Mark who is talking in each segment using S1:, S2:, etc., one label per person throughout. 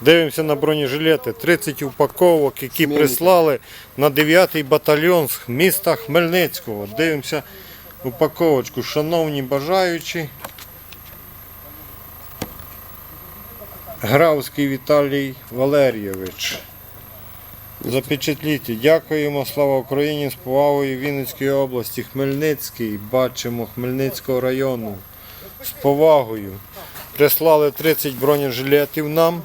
S1: Дивимося на бронежилети. 30 упаковок, які прислали на 9-й батальйон з міста Хмельницького. Дивимося упаковочку. Шановні бажаючі. Гравський Віталій Валерійович. Запечатліть. Дякуємо. Слава Україні з повагою Вінницької області. Хмельницький. Бачимо Хмельницького району. З повагою. Прислали 30 бронежилетів нам.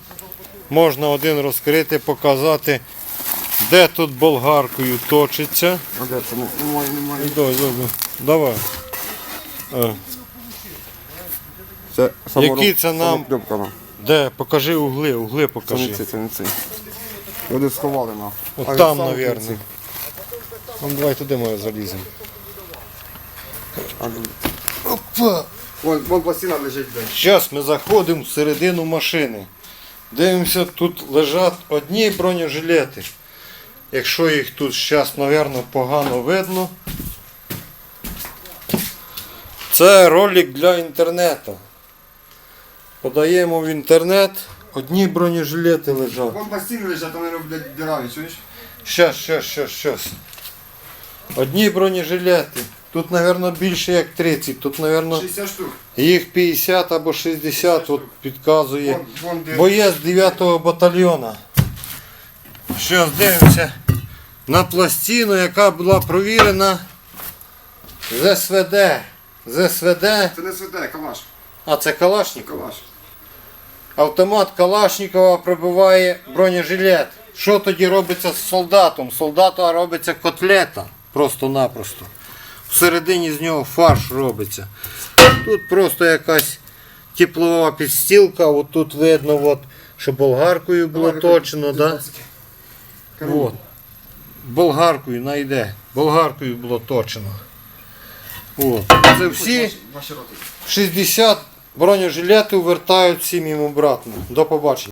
S1: Можна один розкрити, показати, де тут болгаркою точиться.
S2: А де це? Немає, немає.
S1: Іду, іду, іду. Давай. Е,
S2: Це
S1: Які це нам- Де? Покажи угли, угли
S2: Це
S1: покажи.
S2: не це не ці. Люди сховали на.
S1: От
S2: А
S1: там,
S2: в
S1: мабуть. Ну, давай туди ми заліземо.
S2: Опа! Вон, вон пластина лежить.
S1: Зараз ми заходимо всередину машини. Дивимося, тут лежать одні бронежилети. Якщо їх тут зараз, мабуть, погано видно. Це ролик для інтернету. Подаємо в інтернет. Одні бронежилети лежать.
S2: Вон пластини лежать, вони роблять діраві, чуєш?
S1: Щас, щас, щас, щас. Одні бронежилети. Тут, мабуть, більше як 30. Тут, мабуть,
S2: 60 штук.
S1: їх 50 або 60 от підказує.
S2: Вон, вон.
S1: Боєць 9-го батальйона. Щас дивимося на пластину, яка була провірена з СВД. З СВД,
S2: Це не святе, калаш.
S1: а це Калашников.
S2: Калаш.
S1: Автомат Калашникова пробиває бронежилет. Що тоді робиться з солдатом? Солдата робиться котлета просто-напросто. Всередині з нього фарш робиться. Тут просто якась теплова підстілка, от тут видно, от, що болгаркою було
S2: Давай,
S1: точно. Да? От. Болгаркою найде. Болгаркою було точно. От. Це всі
S2: Ваші- Ваші роти.
S1: 60 бронежилетів вертають всім їм обратно. До побачення.